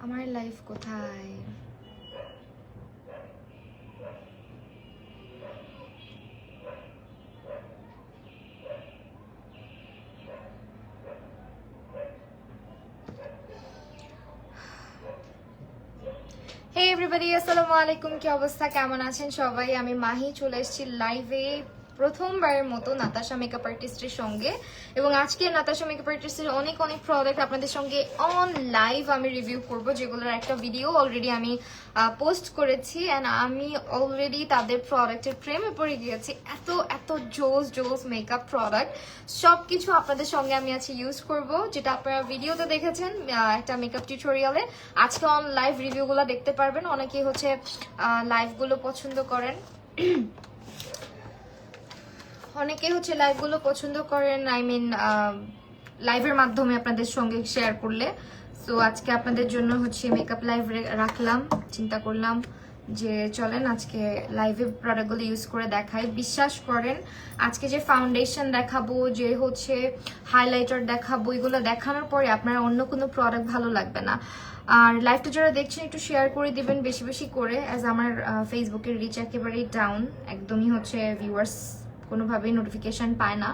আমার লাইফ কোথায়? এভরিবডি আসসালামু আলাইকুম কি অবস্থা? কেমন আছেন সবাই? আমি মাহি চলে এসেছি লাইভে প্রথমবারের মতো নাতাশা মেকআপ আর্টিস্টের সঙ্গে। এবং আজকে নাতাশা মেকআপ আর্টিস্টের অনেক অনেক প্রোডাক্ট আপনাদের সঙ্গে অন লাইভ আমি রিভিউ করব, যেগুলোর একটা ভিডিও অলরেডি আমি পোস্ট করেছি। অ্যান্ড আমি অলরেডি তাদের প্রোডাক্টের প্রেমে পড়ে গিয়েছি। এত এত জোস জোস মেকআপ প্রোডাক্ট সব কিছু আপনাদের সঙ্গে আমি আজকে ইউজ করব, যেটা আপনারা ভিডিওতে দেখেছেন একটা মেকআপ টিউটোরিয়ালে আজকে অন লাইভ রিভিউগুলো দেখতে পারবেন। অনেকেই হচ্ছে লাইভগুলো পছন্দ করেন। অনেকে হচ্ছে লাইভগুলো পছন্দ করেন আই মিন লাইভের মাধ্যমে আপনাদের সঙ্গে শেয়ার করলে। সো আজকে আপনাদের জন্য হচ্ছে মেকআপ লাইভ রাখলাম, চিন্তা করলাম যে চলেন আজকে লাইভে প্রোডাক্টগুলো ইউজ করে দেখাই। বিশ্বাস করেন, আজকে যে ফাউন্ডেশন দেখাবো, যে হচ্ছে হাইলাইটার দেখাবো, এগুলো দেখানোর পরে আপনার অন্য কোনো প্রোডাক্ট ভালো লাগবে না। আর লাইভটা যারা দেখছেন, একটু শেয়ার করে দিবেন বেশি বেশি করে অ্যাজ আমার ফেসবুকের রিচ একেবারেই ডাউন একদমই হচ্ছে ভিউয়ার্স কোনোভাবেই নোটিফিকেশন পায় না।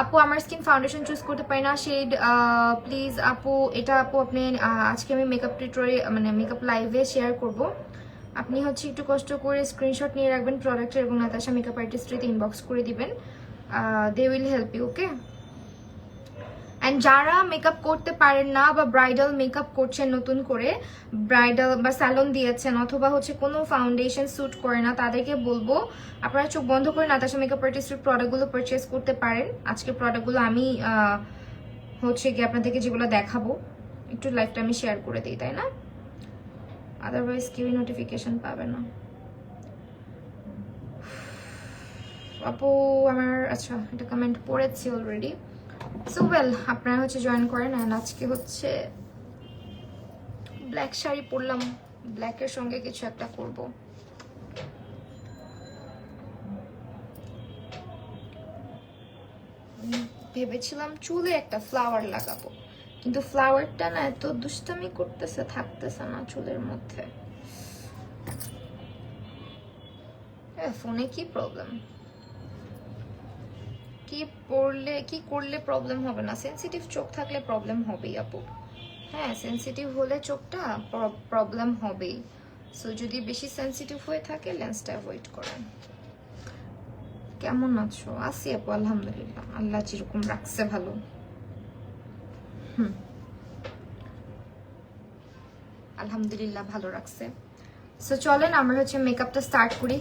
আপু, আমার স্কিন ফাউন্ডেশন চুজ করতে পারি না। শেড প্লিজ আপু, এটা আপু আপনি আজকে আমি মেকআপ টিউটোরিয়াল মানে মেকআপ লাইভে শেয়ার করব। আপনি হচ্ছে একটু কষ্ট করে স্ক্রিনশট নিয়ে রাখবেন প্রোডাক্টের এবং নাতাশা মেকআপ আর্টিস্ট্রিতে ইনবক্স করে দিবেন। They will help you okay and যারা মেকআপ করতে পারেন না বা ব্রাইডাল মেকআপ করছেন নতুন করে ব্রাইডাল বা স্যালন দিয়েছেন অথবা হচ্ছে কোনো ফাউন্ডেশন স্যুট করে না, তাদেরকে বলব, আপনারা চোখ বন্ধ করে নাতাশা মেকআপ আর্টিস্টের প্রোডাক্টগুলো পারচেস করতে পারেন। আজকে প্রোডাক্টগুলো আমি হচ্ছে কি আপনাদেরকে যেগুলো দেখাবো, একটু লাইফটা আমি শেয়ার করে দিই, তাই না? আদারওয়াইজ কেউই নোটিফিকেশন পাবে না। আপু আমার আচ্ছা এটা কমেন্ট পড়েছি অলরেডি সো ওয়েল আপনারা হচ্ছে জয়েন করেন অ্যান্ড আজকে হচ্ছে ব্ল্যাক শাড়ি পরলাম। ব্ল্যাকের সঙ্গে কিছু একটা করব। ভেবেছিলাম চুলে একটা ফ্লাওয়ার লাগাবো। কিন্তু ফ্লাওয়ারটা না এত দুষ্টামি করতেছে, থাকতেছে না চুলের মধ্যে। ফোনে কি প্রবলেম কি পড়লে, কি করলে প্রবলেম হবে না? সেনসিটিভ চোখ থাকলে প্রবলেম হবেই আপু। হ্যাঁ সেনসিটিভ হলে চোখটা প্রবলেম হবেই। সো যদি বেশি সেনসিটিভ হয়ে থাকে লেন্সটা অ্যাভয়েড করেন। কেমন আছো? আছি আপু, আলহামদুলিল্লাহ। আল্লাহ যেরকম রাখছে, ভালো। হুম। আলহামদুলিল্লাহ, ভালো রাখছে। সো চলেন, আমরা হচ্ছে মেকআপটা স্টার্ট করি।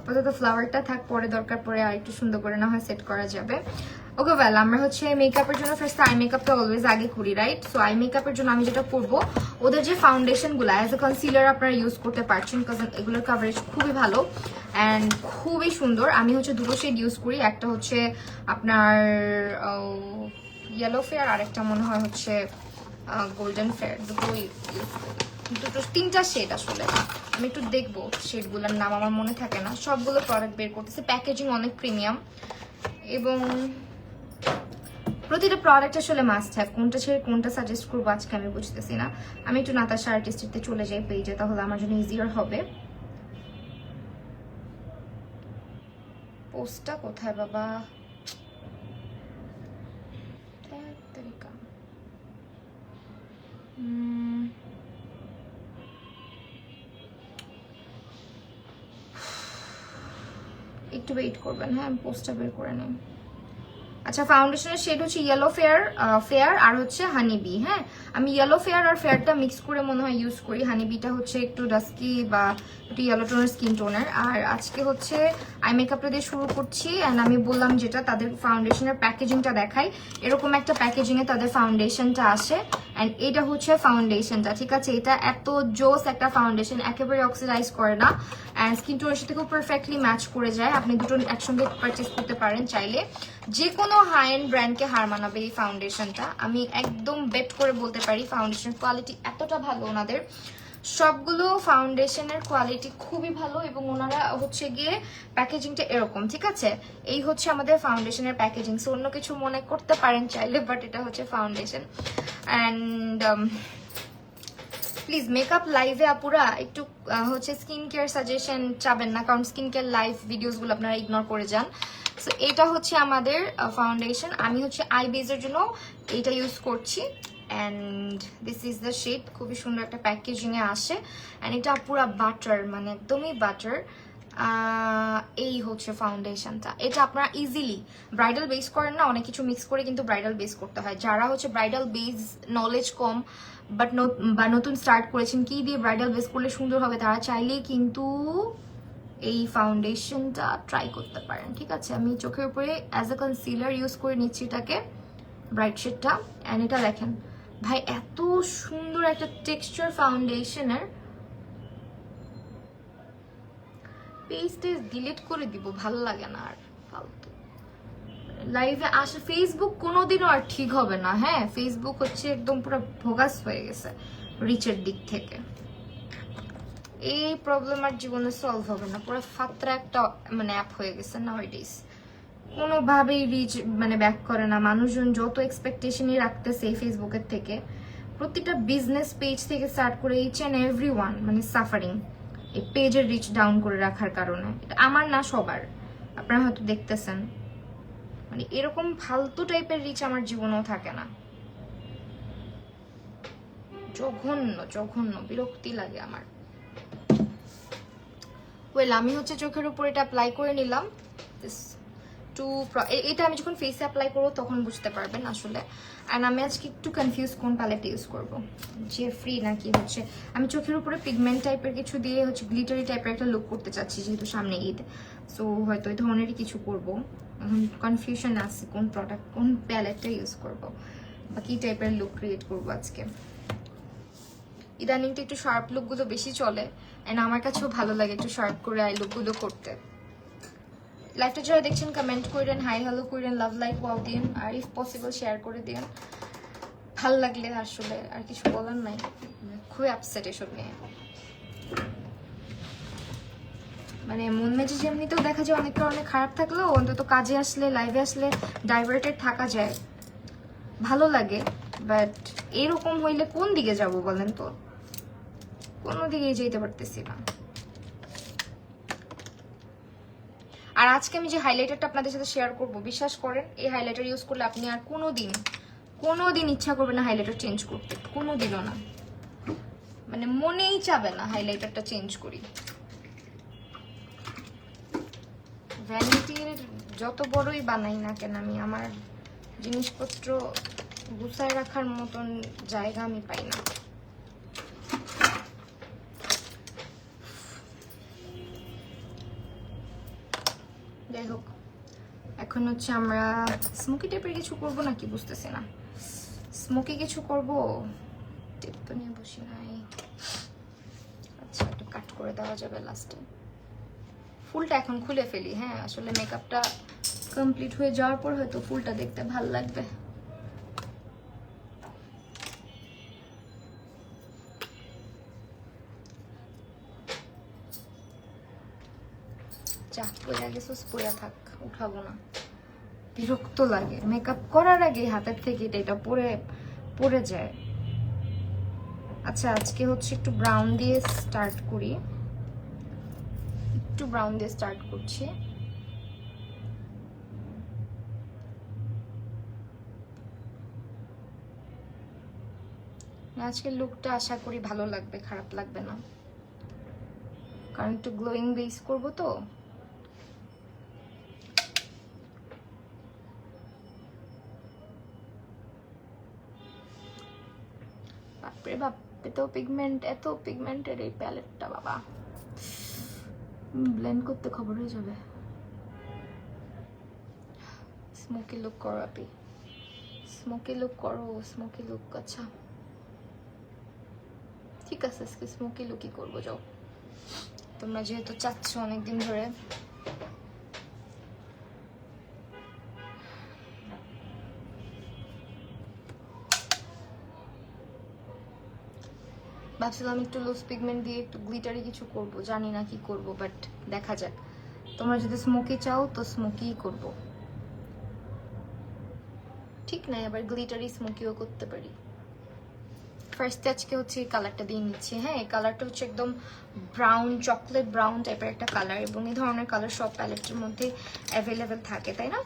আপাতত ফ্লাওয়ারটা থাক, পরে দরকার পরে আর একটু সুন্দর করে না হয় সেট করা যাবে। ওকে ওয়েল আমরা হচ্ছে মেকআপের জন্য ফার্স্ট আই মেকআপটা অলওয়েজ আগে করি রাইট সো আই মেকআপের জন্য আমি যেটা করব, ওদের যে ফাউন্ডেশনগুলো অ্যাজ এ কনসিলার আপনারা ইউজ করতে পারছেন বিকজ এগুলোর কাভারেজ খুবই ভালো অ্যান্ড খুবই সুন্দর। আমি হচ্ছে দুটো শেড ইউজ করি, একটা হচ্ছে আপনার ইয়েলো ফেয়ার আর একটা মনে হয় হচ্ছে গোল্ডেন ফেয়ার দুটোই ইউজ করি। দুটো, তিনটা শেড আসলে। আমি একটু দেখব শেডগুলোর নাম, আমার মনে থাকে না। সবগুলো প্রোডাক্ট বের করতেছে। প্যাকেজিং অনেক প্রিমিয়াম এবং প্রতিটা প্রোডাক্ট আসলে মাস্ট হ্যাভ কোনটা ছেড়ে কোনটা সাজেস্ট করব আজকে আমি বুঝতেছি না। আমি একটু নাতাশা আর্টিস্টিতে চলে যাই পেজে তাহলে আমার জন্য ইজিয়ার হবে। পোস্টটা কোথায়, বাবা? ধ্যাৎ একটু ওয়েট করবেন হ্যাঁ পোস্টটা বের করে নিন আচ্ছা ফাউন্ডেশনের শেড হচ্ছে ইয়েলো ফেয়ার ফেয়ার আর হচ্ছে হানি বি হ্যাঁ? আমি ইয়েলো ফেয়ার আর ফেয়ারটা মিক্স করে মনে হয় ইউজ করি। হানি বিটা হচ্ছে একটু ডাস্কি বা একটু ইয়েলো টোনের স্কিন টোনার আর আজকে হচ্ছে আই মেকআপটা দিয়ে শুরু করছি অ্যান্ড আমি বললাম যেটা তাদের ফাউন্ডেশনের প্যাকেজিংটা দেখাই। এরকম একটা প্যাকেজিংয়ে তাদের ফাউন্ডেশনটা আসে অ্যান্ড এটা হচ্ছে ফাউন্ডেশনটা ঠিক আছে? এটা এত জোস একটা ফাউন্ডেশন একেবারে অক্সিডাইজ করে না অ্যান্ড স্কিন টোনের সাথে খুব পারফেক্টলি ম্যাচ করে যায়। আপনি দুটো একসঙ্গে পারচেস করতে পারেন চাইলে। যে কোনো হাই এন্ড ব্র্যান্ডকে হার মানাবে এই ফাউন্ডেশনটা আমি একদম বেট করে বলতে পারি ফাউন্ডেশন কোয়ালিটি এতটা ভালো ওনাদের। সবগুলো ফাউন্ডেশনের কোয়ালিটি খুবই ভালো এবং ওনারা হচ্ছে গিয়ে প্যাকেজিংটা এরকম, ঠিক আছে? এই হচ্ছে আমাদের ফাউন্ডেশনের প্যাকেজিং সো অন্য কিছু মনে করতে পারেন চাইলে বাট এটা হচ্ছে ফাউন্ডেশন অ্যান্ড প্লিজ মেকআপ লাইভে আপুরা একটু হচ্ছে স্কিন কেয়ার সাজেশন চাবেন না, কারণ স্কিন কেয়ার লাইভ ভিডিওসগুলো আপনারা ইগনোর করে যান। সো এটা হচ্ছে আমাদের ফাউন্ডেশন আমি হচ্ছে আই বেজের জন্য এটা ইউজ করছি। And this is the shade খুবই সুন্দর একটা প্যাকেজিংয়ে আসে। অ্যান্ড এটা পুরা বাটার মানে একদমই বাটার এই হচ্ছে ফাউন্ডেশনটা এটা আপনারা ইজিলি ব্রাইডাল বেস করেন না, অনেক কিছু মিক্স করে কিন্তু ব্রাইডাল বেস করতে হয়। যারা হচ্ছে ব্রাইডাল বেস নলেজ কম বাট বা নতুন স্টার্ট করেছেন, কি দিয়ে ব্রাইডাল বেস করলে সুন্দর হবে, তারা চাইলেই কিন্তু এই ফাউন্ডেশনটা ট্রাই করতে পারেন, ঠিক আছে? আমি চোখের উপরে অ্যাজ এ কনসিলার ইউজ করে নিচ্ছি এটাকে ব্রাইট শেডটা অ্যান্ড এটা দেখেন, ভাই এত সুন্দর একটা টেক্সচার ফাউন্ডেশনের পেজটা ডিলিট করে দিব, ভালো লাগে না আর, ফালতু। লাইভে আসে ফেসবুক কোনোদিনও আর ঠিক হবে না হ্যাঁ? ফেসবুক হচ্ছে একদম পুরো ভোগাস হয়ে গেছে রিচের দিক থেকে। এই প্রবলেম আর জীবনে সলভ হবে না। পুরো ফাত্রা একটা মানে অ্যাপ হয়ে গেছে না ওইডিস কোনোভাবেই রিচ মানে ব্যাক করে না। মানুষজন যত এক্সপেকটেশনই রাখতেছে এই ফেসবুকের থেকে, প্রতিটা বিজনেস পেজ থেকে স্টার্ট করে ইচ অ্যান্ড এভরি ওয়ান মানে সাফারিং এই পেজের রিচ ডাউন করে রাখার কারণে। এটা আমার না সবার। আপনারা হয়তো দেখতেছেন। মানে এরকম ফালতু টাইপের রিচ আমার জীবনেও থাকে না। জঘন্য জঘন্য, বিরক্তি লাগে আমার। ওয়েল আমি হচ্ছে চোখের উপর এটা অ্যাপ্লাই করে নিলাম। টু এটা আমি যখন ফেসে অ্যাপ্লাই করব তখন বুঝতে পারবেন আসলে। অ্যান্ড আমি আজকে একটু কনফিউজ কোন প্যালেট ইউজ করব। যে ফ্রি নাকি হচ্ছে আমি চোখের উপরে পিগমেন্ট টাইপের কিছু দিয়ে হচ্ছে গ্লিটারি টাইপের একটা লুক করতে চাচ্ছি যেহেতু সামনে ঈদ। সো হয়তো এই ধরনেরই কিছু করব। এখন কনফিউশন আছে কোন প্রোডাক্ট কোন প্যালেটটা ইউজ করব। বা কী টাইপের লুক ক্রিয়েট করব আজকে। ইদানিংটা একটু শার্প লুকগুলো বেশি চলে অ্যান্ড আমার কাছেও ভালো লাগে একটু শার্প করে আই লুকগুলো করতে। লাইভটা যারা দেখছেন কমেন্ট করেন হাই হ্যালো করেন লাভ লাইক ওয়াও দিন আর ইফ পসিবল শেয়ার করে দিন ভালো লাগলে আসলে আর কিছু বলার নাই। খুবই আপসেট এসব নিয়ে। মানে মন মেজাজ এমনিতেও দেখা যায় অনেক অনেক খারাপ থাকলেও অন্তত কাজে আসলে লাইভে আসলে ডাইভার্টেড থাকা যায়। ভালো লাগে বাট এরকম হইলে কোন দিকে যাব বলেন তো? দিকেই যেতে পারতেছি না। আর আজকে আমি যে হাইলাইটারটা আপনাদের সাথে শেয়ার করব, বিশ্বাস করেন, এই হাইলাইটার ইউজ করলে আপনি আর কোনো দিন কোনো দিন ইচ্ছা করবে না হাইলাইটার চেঞ্জ করতে কোনো দিনও না। মানে মনেই চাবে না হাইলাইটারটা চেঞ্জ করি। ভ্যানিটির যত বড়ই বানাই না কেন আমি, আমার জিনিসপত্র গুছায় রাখার মতন জায়গা আমি পাই না যাই হোক এখন হচ্ছে আমরা স্মোকি টাইপের কিছু করব নাকি বুঝতেছি না। স্মোকি কিছু করব? টিপ তো নিয়ে বসি নাই। আচ্ছা একটু কাট করে দেওয়া যাবে লাস্টে ফুলটা এখন খুলে ফেলি হ্যাঁ আসলে মেকআপটা কমপ্লিট হয়ে যাওয়ার পর হয়তো ফুলটা দেখতে ভালো লাগবে। যা, পড়ে গেছিস পড়ে থাক, উঠাবো না। বিরক্ত লাগে। মেকআপ করার আগে হাতের থেকে এটা এটা পরে পড়ে যায়। আচ্ছা আজকে হচ্ছে একটু ব্রাউন দিয়ে স্টার্ট করি। একটু ব্রাউন দিয়ে স্টার্ট করছি। আজকের লুকটা আশা করি ভালো লাগবে, খারাপ লাগবে না। কারণ একটু গ্লোয়িং বেস করব তো। এত পিগমেন্ট এত পিগমেন্টের এই প্যালেটটা বাবা। ব্লেন্ড করতে খবর হয়ে যাবে। স্মোকি লুক করো, আপি। স্মোকি লুক করো স্মোকি লুক আচ্ছা। ঠিক আছে স্মোকি লুকই করব, যাও। তোমরা যেহেতু চাচ্ছ অনেকদিন ধরে ভাবছিলাম একটু লুজ পিগমেন্ট দিয়ে একটু গ্লিটারি কিছু করব, জানি না কি করব বাট দেখা যাক। তোমরা যদি স্মোকি চাও, তো স্মোকি করব। ঠিক নাই, আবার গ্লিটারি স্মোকিও করতে পারি। ফার্স্ট আজকে হচ্ছে এই কালারটা দিয়ে নিচ্ছি। হ্যাঁ এই কালারটা হচ্ছে একদম ব্রাউন চকলেট ব্রাউন টাইপের একটা কালার এবং এই ধরনের কালার সব প্যালেটের মধ্যে অ্যাভেলেবেল থাকে, তাই না?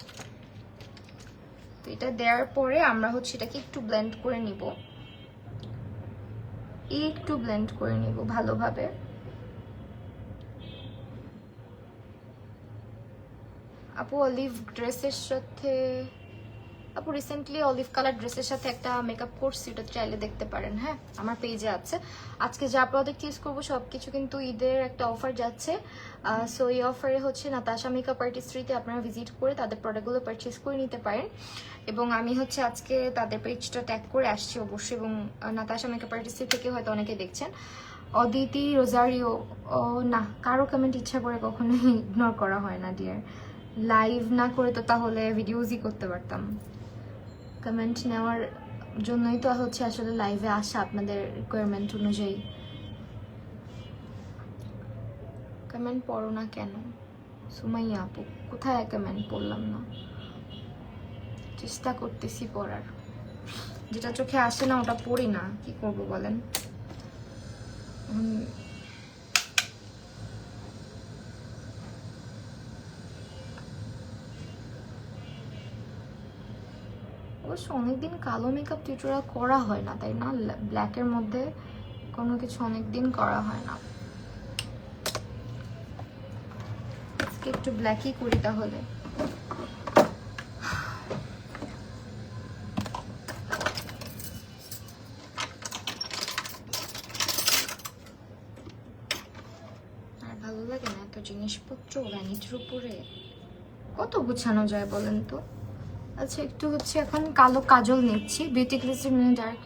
তো এটা দেওয়ার পরে আমরা হচ্ছে এটাকে একটু ব্লেন্ড করে নিব। একটু ব্লেন্ড করে নিব ভালোভাবে। আপু অলিভ ড্রেসের সাথে আপু রিসেন্টলি অলিভ কালার ড্রেসের সাথে একটা মেকআপ করছি ওটা চাইলে দেখতে পারেন হ্যাঁ? আমার পেজে আছে। আজকে যা প্রোডাক্ট ইউজ করব সব কিছু কিন্তু ঈদের একটা অফার যাচ্ছে। সো এই অফারে হচ্ছে নাতাশা মেকআপ আর্টিস্ট্রিতে আপনারা ভিজিট করে তাদের প্রোডাক্টগুলো পারচেস করে নিতে পারেন। এবং আমি হচ্ছে আজকে তাদের পেজটা ট্যাগ করে আসছি অবশ্যই, এবং নাতাশা মেকআপ আর্টিস্ট্রি থেকে হয়তো অনেকে দেখছেন। অদিতি রোজারিও, ও, না, কারও কমেন্ট ইচ্ছা করে কখনোই ইগনোর করা হয় না ডিয়ার লাইভ না করে তো তাহলে ভিডিওজই করতে পারতাম। কমেন্ট নেওয়ার জন্যই তো হচ্ছে আসলে লাইভে আসা আপনাদের রিকোয়ারমেন্ট অনুযায়ী। কমেন্ট পড়ো না কেন? সুমাইয়া আপু, কোথায় কমেন্ট পড়লাম না? চেষ্টা করতেছি পড়ার। যেটা চোখে আসে না, ওটা পড়ি না। কি করব বলেন? অবশ্য অনেকদিন কালো মেকআপ টিউটোরিয়াল করা হয় না, তাই না? ব্ল্যাকের মধ্যে কোনো কিছু অনেকদিন করা হয় না। একটু ব্ল্যাকই করি তাহলে। জিনিসপত্র ভ্যানিটির উপরে? কত গুছানো যায় বলেন তো? আচ্ছা একটু হচ্ছে এখন কালো কাজল নিচ্ছি। বিউটি ক্লিসের ডার্ক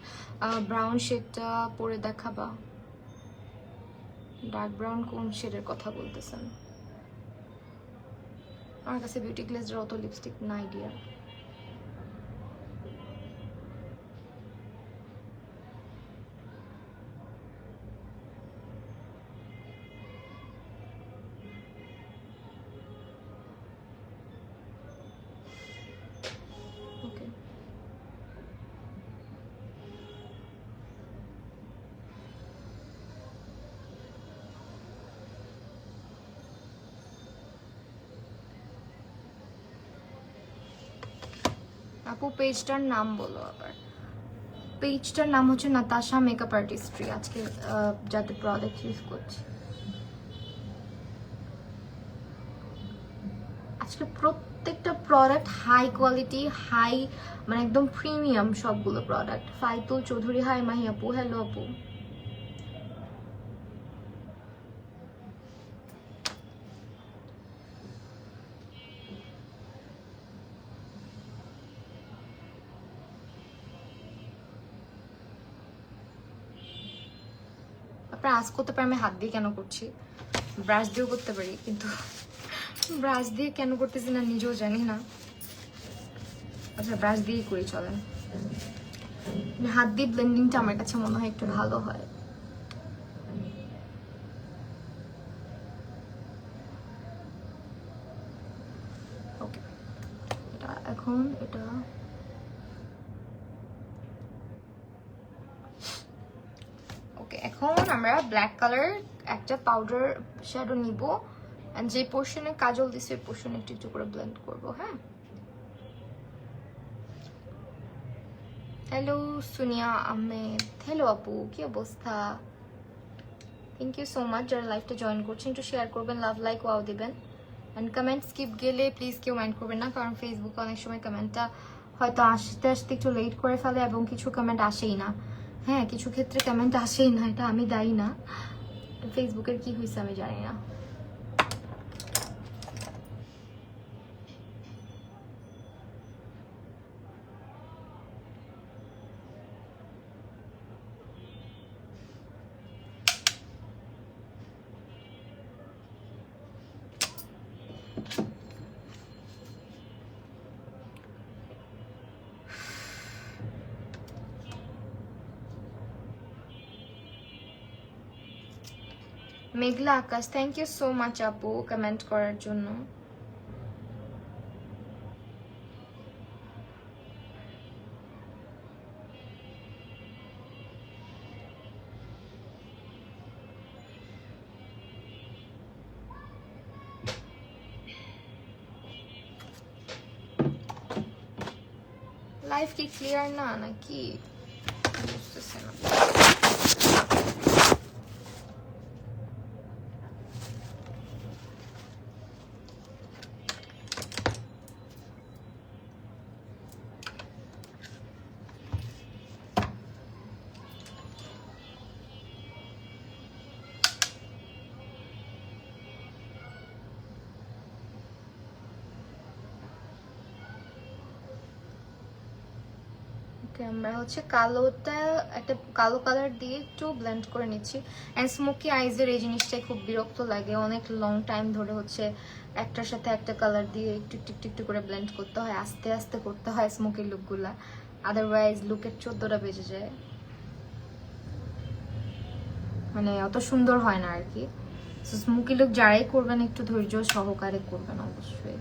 ব্রাউন শেডটা পরে দেখাবা। ডার্ক ব্রাউন কোন শেডের কথা বলতেছেন? আমার কাছে বিউটি ক্লিসের অত লিপস্টিক না ডিয়ার পেজটার নাম বলো আবার। পেজটার নাম হচ্ছে নাতাশা মেকআপ আর্টিস্ট্রি আজকে যাতে প্রোডাক্ট ইউজ করছি। আজকে প্রত্যেকটা প্রোডাক্ট হাই কোয়ালিটি হাই মানে একদম প্রিমিয়াম সবগুলো প্রোডাক্ট ফাইতুল চৌধুরী, হাই মাহি আপু হ্যালো আপু। আজ করতে পারি, আমি হাত দিয়ে কেন করছি? ব্রাশ দিয়েও করতে পারি, কিন্তু ব্রাশ দিয়ে কেন করতেছি না নিজেও জানি না। আচ্ছা ব্রাশ দিয়েই করি, চলেন। হাত দিয়ে ব্লেন্ডিংটা আমার কাছে মনে হয় একটু ভালো হয় ওকে এটা এখন এটা ওকে এখন আমরা ব্ল্যাক কালার একটা পাউডার শ্যাডো নিব যে পোর্শনে কাজল দিছে, ওই পোর্শনে একটু একটু করে ব্লেন্ড করব হ্যাঁ? হ্যালো সুনিয়া, আহমেদ। হ্যালো আপু, কি অবস্থা? থ্যাংক ইউ সো মাচ যারা লাইভটা জয়েন করছেন, একটু শেয়ার করবেন লাভ লাইক ওয়াও দিবেন। অ্যান্ড কমেন্ট স্কিপ গেলে প্লিজ কেউ মাইন্ড করবেন না, কারণ ফেসবুকে অনেক সময় কমেন্টটা হয়তো আসতে আসতে একটু লেট করে ফেলে এবং কিছু কমেন্ট আসেই না। হ্যাঁ কিছু ক্ষেত্রে কমেন্ট আসেই না, এটা আমি দায়ী না। ফেসবুকের কি হয়েছে আমি জানি না। Meghla Akash thank you so much আপু কমেন্ট করার জন্য। লাইফ কি ক্লিয়ার না নাকি? বুঝতেছি না ওকে আমরা হচ্ছে কালোটা, একটা কালো কালার দিয়ে একটু ব্লেন্ড করে নিচ্ছি। অ্যান্ড স্মোকি আইজের এই জিনিসটাই খুব বিরক্ত লাগে। অনেক লং টাইম ধরে হচ্ছে একটার সাথে একটা কালার দিয়ে একটু একটু একটু করে ব্লেন্ড করতে হয়, আস্তে আস্তে করতে হয় স্মোকি লুকগুলা আদারওয়াইজ লুকের চোদ্দটা বেজে যায়। মানে অত সুন্দর হয় না আর কি। স্মোকি লুক যারাই করবেন, একটু ধৈর্য সহকারে করবেন অবশ্যই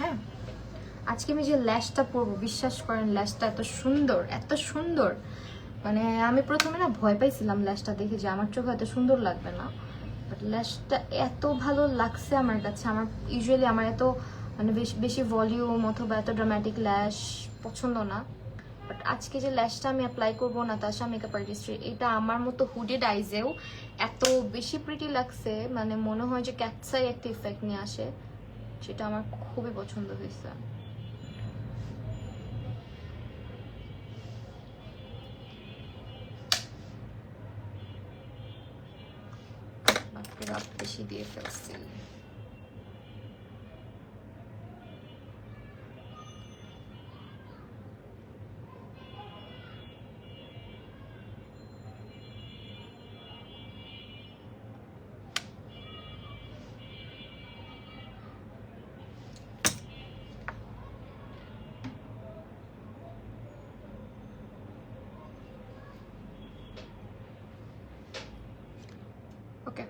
হ্যাঁ আজকে আমি যে ল্যাশটা পরবো, বিশ্বাস করেন ল্যাশটা এত সুন্দর এত সুন্দর। মানে আমি প্রথমে না ভয় পাইছিলাম ল্যাশটা দেখে যে আমার চোখে এত সুন্দর লাগবে না। বাট ল্যাশটা এত ভালো লাগছে আমার কাছে, আমার ইউজুয়ালি আমার এত মানে বেশি বেশি ভলিউম অথবা এত ড্রামাটিক ল্যাশ পছন্দ না। বাট আজকে যে ল্যাশটা আমি অ্যাপ্লাই করব না তার মেকআপ আর্টিস্ট্রি এটা আমার মতো হুডেড আইজেও এত বেশি প্রিটি লাগছে মানে মনে হয় যে ক্যাটসাই একটা ইফেক্ট নিয়ে আসে সেটা আমার খুবই পছন্দ হয়েছে। বাপরে বাপ বেশি দিয়ে ফেলছি ওকে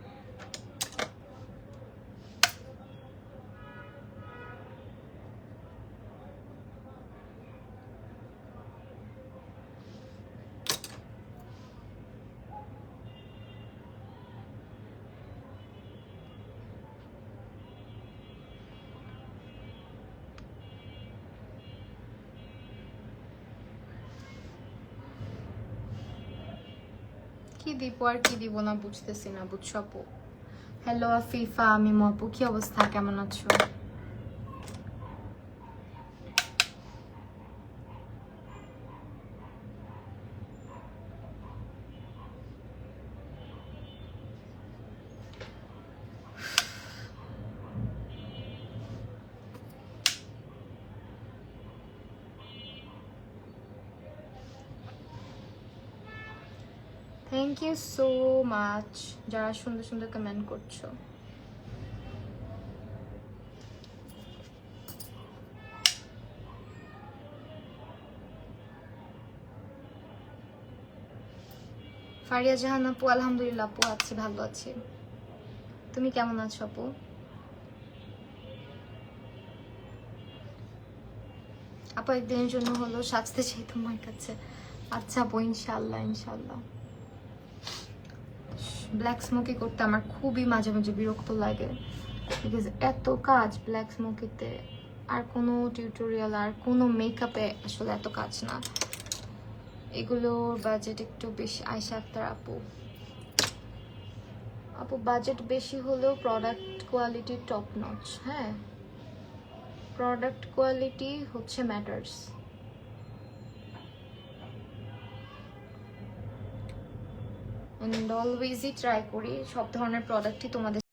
কি দিব আর কি দিব না বুঝতেছি না, বুঝছ আপু? হ্যালো আফিফা আমি মপু কি অবস্থা? কেমন আছো? থ্যাংক ইউ সো মাচ যারা সুন্দর সুন্দর কমেন্ট করছ। ফারিয়া জাহান আপু, আলহামদুলিল্লাহ আপু আছি, ভালো আছি। তুমি কেমন আছো আপু? আপু, একদিনের জন্য হলো, সাজতে চাই তোমার কাছে। আচ্ছা আপু ইনশাল্লাহ ইনশাল্লাহ ব্ল্যাক স্মোকি করতে আমার খুবই মাঝে মাঝে বিরক্ত লাগে। বিকজ এত কাজ ব্ল্যাক স্মোকিতে আর কোনো টিউটোরিয়াল আর কোনো মেকআপে আসলে এত কাজ না। এগুলোর বাজেট একটু বেশি আয়সা আক্তার আপু। আপু বাজেট বেশি হলেও প্রোডাক্ট কোয়ালিটি টপ নচ হ্যাঁ? প্রোডাক্ট কোয়ালিটি হচ্ছে ম্যাটার্স অ্যান্ড অলওয়েজই ট্রাই করি সব ধরনের প্রোডাক্টই তোমাদের